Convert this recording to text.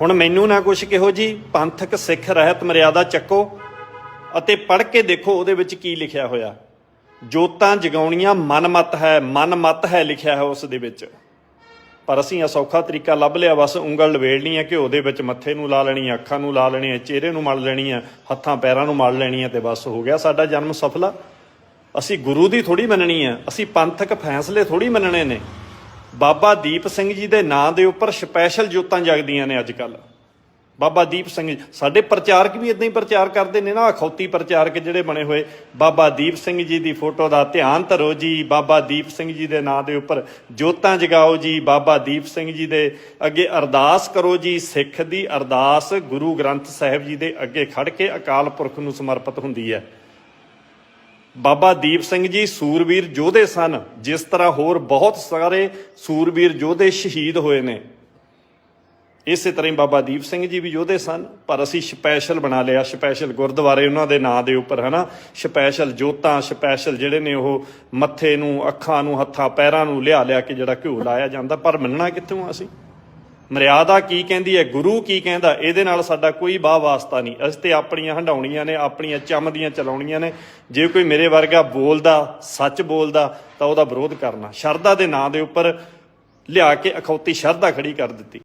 ਹੁਣ ਮੈਨੂੰ ਨਾ ਕੁਛ ਕਿਹੋ ਜੀ ਪੰਥਕ ਸਿੱਖ ਰਹਿਤ ਮਰਿਆਦਾ ਚੱਕੋ ਅਤੇ ਪੜ੍ਹ ਕੇ ਦੇਖੋ ਉਹਦੇ ਵਿੱਚ ਕੀ ਲਿਖਿਆ ਹੋਇਆ। ਜੋਤਾਂ ਜਗਾਉਣੀਆਂ ਮਨਮਤ ਹੈ ਮਨਮਤ ਹੈ ਲਿਖਿਆ ਹੈ ਉਸ ਦੇ ਵਿੱਚ। ਪਰ ਅਸੀਂ ਆ ਸੌਖਾ ਤਰੀਕਾ ਲੱਭ ਲਿਆ, ਬਸ ਉਂਗਲ ਲਵੇੜਨੀ ਹੈ ਘਿਓ ਦੇ ਵਿੱਚ ਮੱਥੇ ਨੂੰ ਲਾ ਲੈਣੀ ਹੈ, ਅੱਖਾਂ ਨੂੰ ਲਾ ਲੈਣੀ ਹੈ, ਚਿਹਰੇ ਨੂੰ ਮਲ ਲੈਣੀ ਹੈ, ਹੱਥਾਂ ਪੈਰਾਂ ਨੂੰ ਮਲ ਲੈਣੀ ਹੈ ਤੇ ਬਸ ਹੋ ਗਿਆ ਸਾਡਾ ਜਨਮ ਸਫਲਾ। ਅਸੀਂ ਗੁਰੂ ਦੀ ਥੋੜੀ ਮੰਨਣੀ ਹੈ, ਅਸੀਂ ਪੰਥਕ ਫੈਸਲੇ ਥੋੜੀ ਮੰਨਣੇ ਨੇ। ਬਾਬਾ ਦੀਪ ਸਿੰਘ ਜੀ ਦੇ ਨਾਂ ਦੇ ਉੱਪਰ ਸਪੈਸ਼ਲ ਜੋਤਾਂ ਜਗਦੀਆਂ ਨੇ ਅੱਜ ਕੱਲ ਬਾਬਾ ਦੀਪ ਸਿੰਘ ਸਾਡੇ ਪ੍ਰਚਾਰਕ ਵੀ ਇਦਾਂ ਹੀ ਪ੍ਰਚਾਰ ਕਰਦੇ ਨੇ ਨਾ ਅਖੌਤੀ ਪ੍ਰਚਾਰਕ ਜਿਹੜੇ ਬਣੇ ਹੋਏ। ਬਾਬਾ ਦੀਪ ਸਿੰਘ ਜੀ ਦੀ ਫੋਟੋ ਦਾ ਧਿਆਨ ਧਰੋ ਜੀ, ਬਾਬਾ ਦੀਪ ਸਿੰਘ ਜੀ ਦੇ ਨਾਂ ਦੇ ਉੱਪਰ ਜੋਤਾਂ ਜਗਾਓ ਜੀ, ਬਾਬਾ ਦੀਪ ਸਿੰਘ ਜੀ ਦੇ ਅੱਗੇ ਅਰਦਾਸ ਕਰੋ ਜੀ, ਸਿੱਖ ਦੀ ਅਰਦਾਸ ਗੁਰੂ ਗ੍ਰੰਥ ਸਾਹਿਬ ਜੀ ਦੇ ਅੱਗੇ ਖੜ ਕੇ ਅਕਾਲ ਪੁਰਖ ਨੂੰ ਸਮਰਪਿਤ ਹੁੰਦੀ ਹੈ। ਬਾਬਾ ਦੀਪ ਸਿੰਘ ਜੀ ਸੂਰਬੀਰ ਯੋਧੇ ਸਨ, ਜਿਸ ਤਰ੍ਹਾਂ ਹੋਰ ਬਹੁਤ ਸਾਰੇ ਸੂਰਬੀਰ ਯੋਧੇ ਸ਼ਹੀਦ ਹੋਏ ਨੇ। ਇਸੇ ਤਰ੍ਹਾਂ ਹੀ ਬਾਬਾ ਦੀਪ ਸਿੰਘ ਜੀ ਵੀ ਯੋਧੇ ਸਨ, ਪਰ ਅਸੀਂ ਸਪੈਸ਼ਲ ਬਣਾ ਲਿਆ, ਸਪੈਸ਼ਲ ਗੁਰਦੁਆਰੇ ਉਹਨਾਂ ਦੇ ਨਾਂ ਦੇ ਉੱਪਰ, ਹਨਾ? ਸਪੈਸ਼ਲ ਜੋਤਾਂ, ਸਪੈਸ਼ਲ ਜਿਹੜੇ ਨੇ ਉਹ ਮੱਥੇ ਨੂੰ, ਅੱਖਾਂ ਨੂੰ, ਹੱਥਾਂ, ਪੈਰਾਂ ਨੂੰ ਲਿਆ ਲਿਆ ਕੇ ਜਿਹੜਾ ਘਿਓ ਲਾਇਆ ਜਾਂਦਾ, ਪਰ ਮੰਨਣਾ ਕਿੱਥੋਂ ਆ ਅਸੀਂ? ਮਰਿਆਦਾ ਕੀ ਕਹਿੰਦੀ ਹੈ, ਗੁਰੂ ਕੀ ਕਹਿੰਦਾ, ਇਹਦੇ ਨਾਲ ਸਾਡਾ ਕੋਈ ਬਾਹ ਵਾਸਤਾ ਨਹੀਂ। ਅਸੀਂ ਤੇ ਆਪਣੀਆਂ ਹੰਡਾਉਣੀਆਂ ਨੇ, ਆਪਣੀਆਂ ਚਮਦੀਆਂ ਚਲਾਉਣੀਆਂ ਨੇ। ਜੇ ਕੋਈ ਮੇਰੇ ਵਰਗਾ ਬੋਲਦਾ, ਸੱਚ ਬੋਲਦਾ, ਤਾਂ ਉਹਦਾ ਵਿਰੋਧ ਕਰਨਾ। ਸ਼ਰਧਾ ਦੇ ਨਾਂ ਦੇ ਉੱਪਰ ਲਿਆ ਕੇ ਅਖੌਤੀ ਸ਼ਰਧਾ ਖੜੀ ਕਰ ਦਿੱਤੀ।